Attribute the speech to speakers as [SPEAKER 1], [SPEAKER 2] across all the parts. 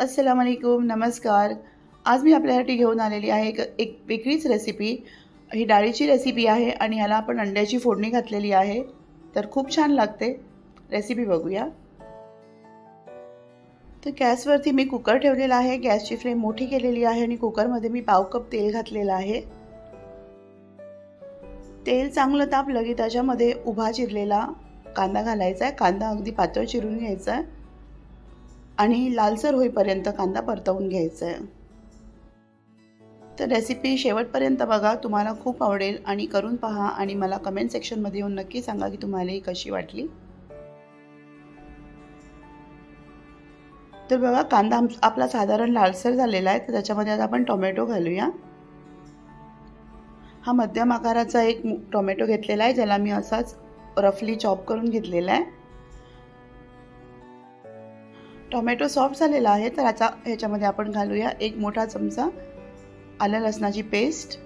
[SPEAKER 1] अस्सलाम वालेकुम नमस्कार आज मी आपल्यासाठी घेऊन आलेली आहे एक एक वेगळीच रेसिपी ही डाळीची रेसिपी आहे आणि ह्याला आपण अंड्याची फोडणी घातलेली आहे. तर खूप छान लागते. रेसिपी बघूया. तर गॅसवरती मी कुकर ठेवलेला आहे. गॅसची फ्लेम मोठी केलेली आहे आणि कुकरमध्ये मी पाव कप तेल घातलेलं आहे. तेल चांगलं तापलं की त्याच्यामध्ये उभा चिरलेला कांदा घालायचा आहे. कांदा अगदी पातळ चिरून घ्यायचा आहे. आणि लालसर होईपर्यंत कांदा परतवून घ्यायचा आहे तर रेसिपी शेवटपर्यंत बघा तुम्हाला खूप आवडेल आणि करून पहा आणि मला कमेंट सेक्शनमध्ये येऊन नक्की सांगा की तुम्हाला ही कशी वाटली. तर बघा कांदा आम- आपला साधारण लालसर झालेला आहे तर त्याच्यामध्ये आता आपण टोमॅटो घालूया. हा मध्यम आकाराचा एक मु- टोमॅटो घेतलेला आहे ज्याला मी असाच रफली चॉप करून घेतलेला आहे. टोमॅटो सॉफ्ट झालेला आहे तर आता ह्याच्यामध्ये आपण घालूया एक मोठा चमचा आलं लसणाची पेस्ट.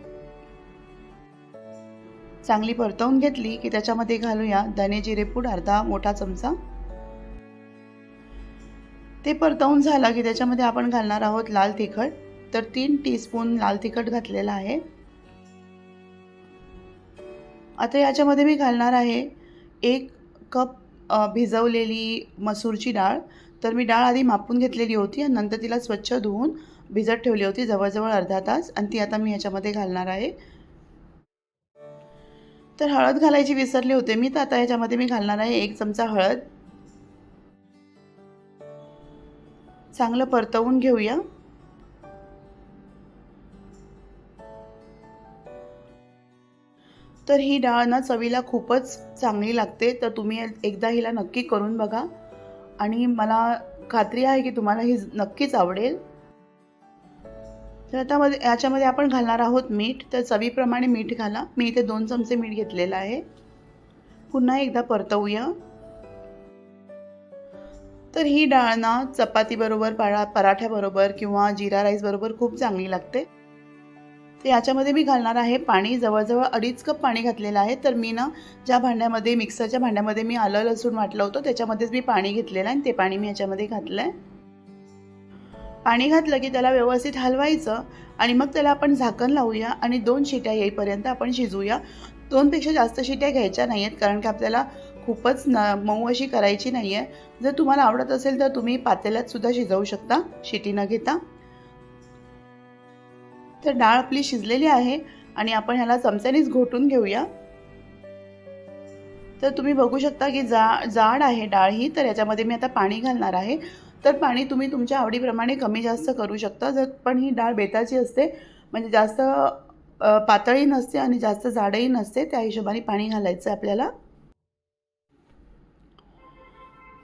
[SPEAKER 1] चांगली परतवून घेतली की त्याच्यामध्ये घालूया धने जिरे पूड अर्धा मोठा चमचा. ते परतवून झालं की त्याच्यामध्ये आपण घालणार आहोत लाल तिखट तर तीन टीस्पून लाल तिखट घातलेला आहे. आता याच्यामध्ये मी घालणार आहे एक कप भिजवलेली मसूरची डाळ तर मी डाळ आधी मापून घेतलेली होती आणि नंतर तिला स्वच्छ धुवून भिजत ठेवली होती जवळजवळ अर्धा तास. आणि ती आता मी ह्याच्यामध्ये घालणार आहे. तर हळद घालायची विसरले होते मी तर आता ह्याच्यामध्ये मी घालणार आहे एक चमचा हळद. चांगलं परतवून घेऊया. तर ही डाळ ना चवीला खूपच चांगली लागते तर तुम्ही एकदा हिला नक्की करून बघा. आणि मला खात्री आहे की तुम्हाला ही नक्कीच आवडेल. तर आता मध्ये याच्यामध्ये आपण घालणार आहोत मीठ. तर चवीप्रमाणे मीठ घाला. मी इथे दोन चमचे मीठ घेतलेलं आहे. पुन्हा एकदा परतवूया. तर ही डाळ ना चपातीबरोबर परा पराठ्याबरोबर किंवा जिरा राईसबरोबर खूप चांगली लागते. तर याच्यामध्ये मी घालणार आहे पाणी. जवळजवळ अडीच कप पाणी घातलेलं आहे. तर मी ना ज्या भांड्यामध्ये मिक्सरच्या भांड्यामध्ये मी आलं लसूण वाटलं होतं त्याच्यामध्येच मी पाणी घेतलेलं आहे आणि ते पाणी मी याच्यामध्ये घातलं आहे पाणी घातलं की त्याला व्यवस्थित हलवायचं आणि मग त्याला आपण झाकण लावूया आणि दोन शिट्या येईपर्यंत आपण शिजवूया दोनपेक्षा जास्त शिट्या घ्यायच्या नाही आहेत कारण की आपल्याला खूपच न मऊ अशी करायची नाही आहे जर तुम्हाला आवडत असेल तर तुम्ही पातेल्यात सुद्धा शिजवू शकता शिटी न घेता. तर डाळ आपली शिजलेली आहे आणि आपण ह्याला चमच्यानेच घोटून घेऊया. तर तुम्ही बघू शकता की जा जाड आहे डाळ ही तर याच्यामध्ये मी आता पाणी घालणार आहे. तर पाणी तुम्ही तुमच्या आवडीप्रमाणे कमी जास्त करू शकता जर पण ही डाळ बेताची असते म्हणजे जास्त पातळी नसते आणि जास्त जाडही नसते त्या हिशोबाने पाणी घालायचं आहे आपल्याला.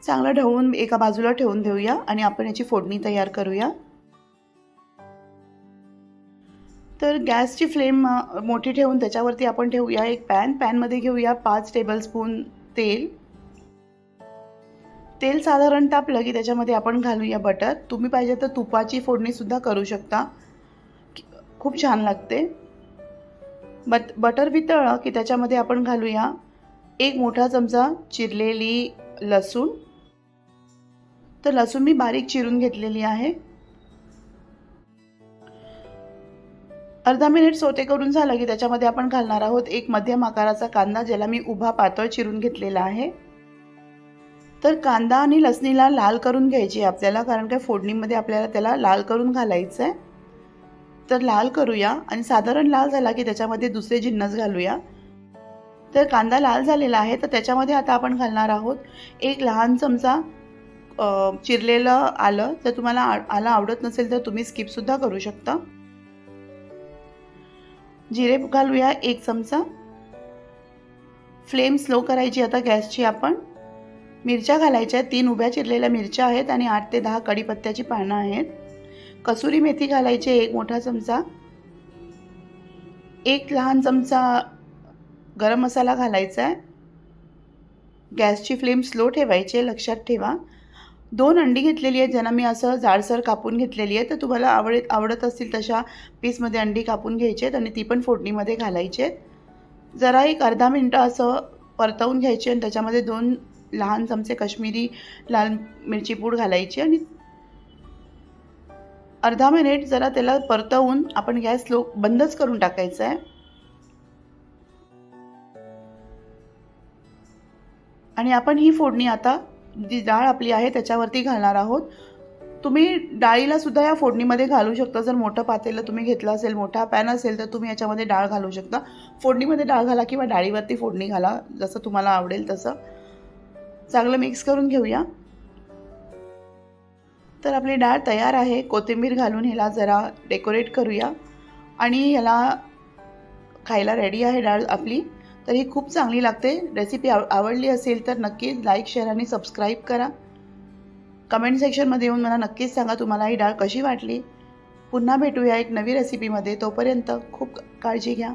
[SPEAKER 1] चांगलं ढवळून एका बाजूला ठेवून देऊया आणि आपण याची फोडणी तयार करूया. तर गॅसची फ्लेम मोठी ठेवून त्याच्यावरती आपण ठेवूया एक पॅन. पॅनमध्ये घेऊया पाच टेबलस्पून तेल. तेल साधारण तापलं की त्याच्यामध्ये आपण घालूया बटर. तुम्ही पाहिजे तर तुपाची फोडणीसुद्धा करू शकता. खूप छान लागते. बट बटर वितळलं की त्याच्यामध्ये आपण घालूया एक मोठा चमचा चिरलेली लसूण. तर लसूण मी बारीक चिरून घेतलेली आहे. अर्धा मिनिट सोते करून झालं की त्याच्यामध्ये आपण घालणार आहोत एक मध्यम आकाराचा कांदा ज्याला मी उभा पातळ चिरून घेतलेला आहे. तर कांदा आणि लसणीला लाल करून घ्यायची आहे आपल्याला कारण काय फोडणीमध्ये आपल्याला त्याला लाल करून घालायचं आहे तर लाल करूया आणि साधारण लाल झाला की त्याच्यामध्ये दुसरे जिन्नस घालूया. तर कांदा लाल झालेला आहे तर त्याच्यामध्ये आता आपण घालणार आहोत एक लहान चमचा चिरलेलं आलं. जर तुम्हाला आ- आलं आवडत नसेल तर तुम्ही स्किपसुद्धा करू शकता. जिरे घालूया एक चमचा. फ्लेम स्लो करायची आता गॅसची आपण. मिरच्या घालायच्या आहेत. तीन उभ्या चिरलेल्या मिरच्या आहेत आणि आठ ते दहा कढीपत्त्याची पानं आहेत. कसुरी मेथी घालायची आहे एक मोठा चमचा. एक लहान चमचा गरम मसाला घालायचा आहे. गॅसची फ्लेम स्लो ठेवायची आहे. लक्षात ठेवा. दोन अंडी घेतलेली आहेत ज्यांना मी असं जाडसर कापून घेतलेली आहे. तर तुम्हाला आवडत आवडत असतील तशा पीसमध्ये अंडी कापून घ्यायची आहेत आणि ती पण फोडणीमध्ये घालायची आहेत. जरा एक अर्धा मिनटं असं परतवून घ्यायची आणि त्याच्यामध्ये दोन लहान चमचे काश्मीरी लाल मिरची पूड घालायची आणि अर्धा मिनिट जरा त्याला परतवून आपण गॅस लो बंदच करून टाकायचा आहे. आणि आपण ही फोडणी आता जी डाळ आपली आहे त्याच्यावरती घालणार आहोत. तुम्ही डाळीला सुद्धा या फोडणीमध्ये घालू शकता. जर मोठं पातेलं तुम्ही घेतलं असेल मोठा पॅन असेल तर तुम्ही याच्यामध्ये डाळ घालू शकता. फोडणीमध्ये डाळ घाला किंवा डाळीवरती फोडणी घाला जसं तुम्हाला आवडेल तसं. चांगलं मिक्स करून घेऊया. तर आपली डाळ तयार आहे. कोथिंबीर घालून ह्याला जरा डेकोरेट करूया. आणि ह्याला खायला रेडी आहे डाळ आपली. तर ही खूप चांगली लागते. रेसिपी आव आवडली असेल तर नक्कीच लाईक शेअर आणि सबस्क्राईब करा. कमेंट सेक्शनमध्ये येऊन मला नक्कीच सांगा तुम्हाला ही डाळ कशी वाटली. पुन्हा भेटूया एक नवी रेसिपीमध्ये तोपर्यंत खूप काळजी घ्या.